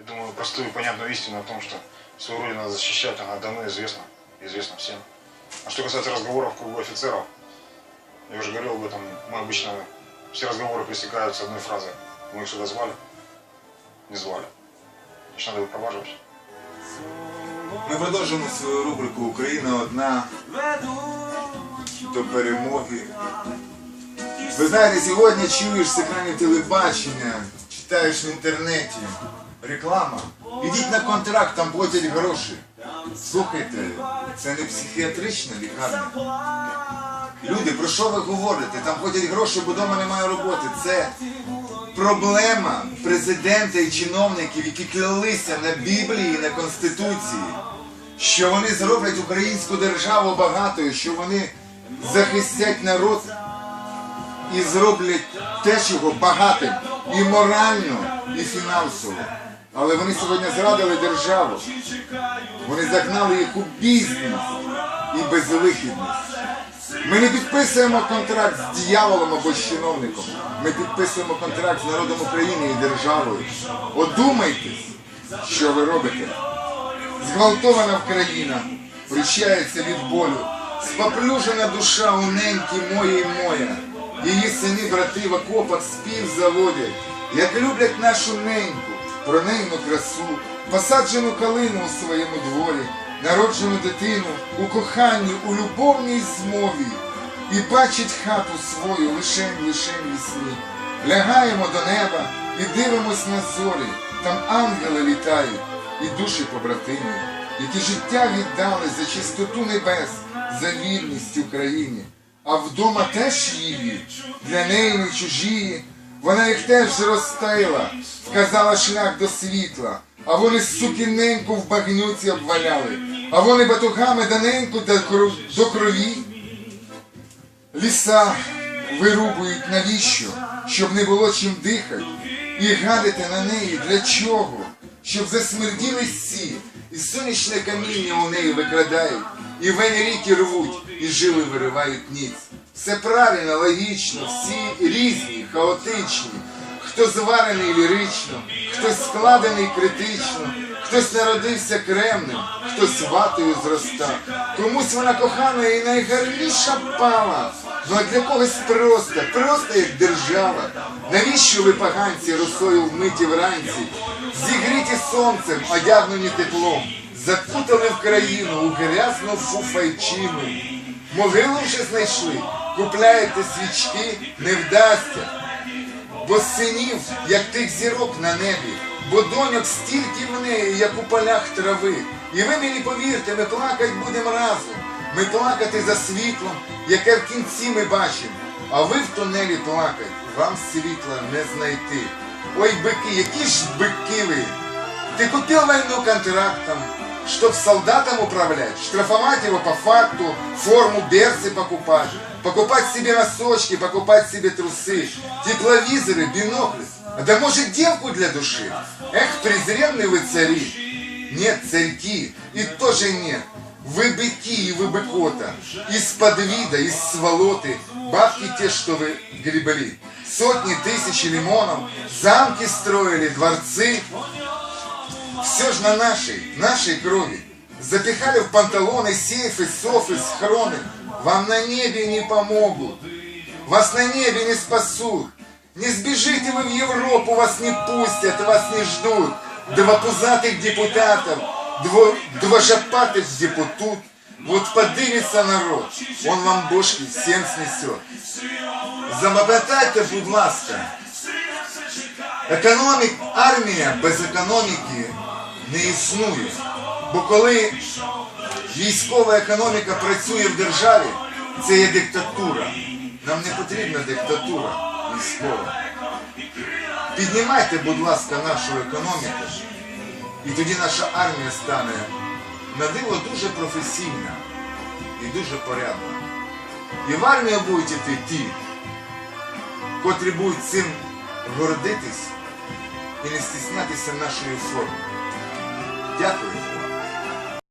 Я думаю, простую и понятную истину о том, что свою родину надо защищать, она давно известна, известна всем. А что касается разговоров в кругу офицеров, я уже говорил об этом, мы обычно все разговоры пресекаются одной фразой. Мы их сюда звали? Не звали. Значит, надо выпроваживать. Ми продовжуємо свою рубрику Україна одна до перемоги. Ви знаєте, сьогодні чуєш з екранів телебачення, читаєш в інтернеті Реклама. Ідіть на контракт, там платять гроші. Слухайте, це не психіатрична лікарня. Люди, про що ви говорите? Там платять гроші, бо вдома немає роботи. Це проблема президента і чиновників, які клялися на Біблії, на Конституції, що вони зроблять українську державу багатою, що вони захистять народ і зроблять те, чого багатим і морально, і фінансово. Але вони сьогодні зрадили державу. Вони загнали їх у бізнес і безвихідність. Ми не підписуємо контракт з дьяволом або з чиновником. Ми підписуємо контракт з народом України і державою. Одумайтесь, що ви робите. Зґвалтована Україна прищається від болю. Споплюжена душа у неньки моєї моя. Її сини, брати в окопах спів заводять, як люблять нашу неньку, пронейну красу, посаджену калину у своєму дворі, народжену дитину у коханні, у любовній змові, і бачить хату свою лишень, лишень вісні. Лягаємо до неба і дивимось на зорі, там ангели літають і душі побратимів, які життя віддали за чистоту небес, за вірність Україні. А вдома теж її, для неї не чужії, вона їх теж зростила, вказала шлях до світла, а вони сукіненьку в багнюці обваляли, а вони батугами даненьку до крові. Ліса вирубують навіщо? Щоб не було чим дихати. І гадити на неї для чого? Щоб засмерділи всі, і сонячне каміння у неї викрадають, і вені ріки рвуть, і жили виривають ніц. Все правильно, логічно, всі різні, хаотичні. Хто зварений лірично, хтось складений критично, хтось народився кремнем, хтось ватою зроста. Комусь вона кохана і найгарніша пала. Ну а для когось просто, просто як держава. Навіщо ви поганці росою вмиті вранці? Зігріті сонцем, одягнені теплом, закутали в країну у грязну фуфайчину. Могилу вже знайшли, купляєте свічки, не вдасться. Бо синів, як тих зірок на небі, бо доньок стільки в неї, як у полях трави. І ви мені повірте, ми плакать будемо разом. Ми плакати за світлом, яке в кінці ми бачимо. А ви в тунелі плакать, вам світла не знайти. Ой, быки, які ж быки ви! Ты купил войну контрактом, Чтоб солдатам управлять, штрафовать его по факту, форму берцы покупать, покупать себе носочки, покупать себе трусы, тепловизоры, бинокли. А да может девку для души? Эх, презренные вы цари! Нет, царьки, и тоже нет. Вы быки и вы быкота, из-под вида, из сволоты, бабки те, что вы гребли. Сотни тысяч лимонов, замки строили, дворцы, все же на нашей, нашей крови. Запихали в панталоны, сейфы, софы, схроны. Вам на небе не помогут. Вас на небе не спасут. Не сбежите вы в Европу, вас не пустят, вас не ждут. Два пузатых депутатов, дво, двожопатых депутут. Вот подымется народ, он вам бошки всем снесет. Запам'ятайте, будь ласка, Економік, армія без економіки не існує. Бо коли військова економіка працює в державі, це є диктатура. Нам не потрібна диктатура військова. Піднімайте, будь ласка, нашу економіку, і тоді наша армія стане на диво дуже професійна і дуже порядна. І в армію будуть іти ті, котрі будуть цим гордитись і не стіснятися нашої форми. Дякую.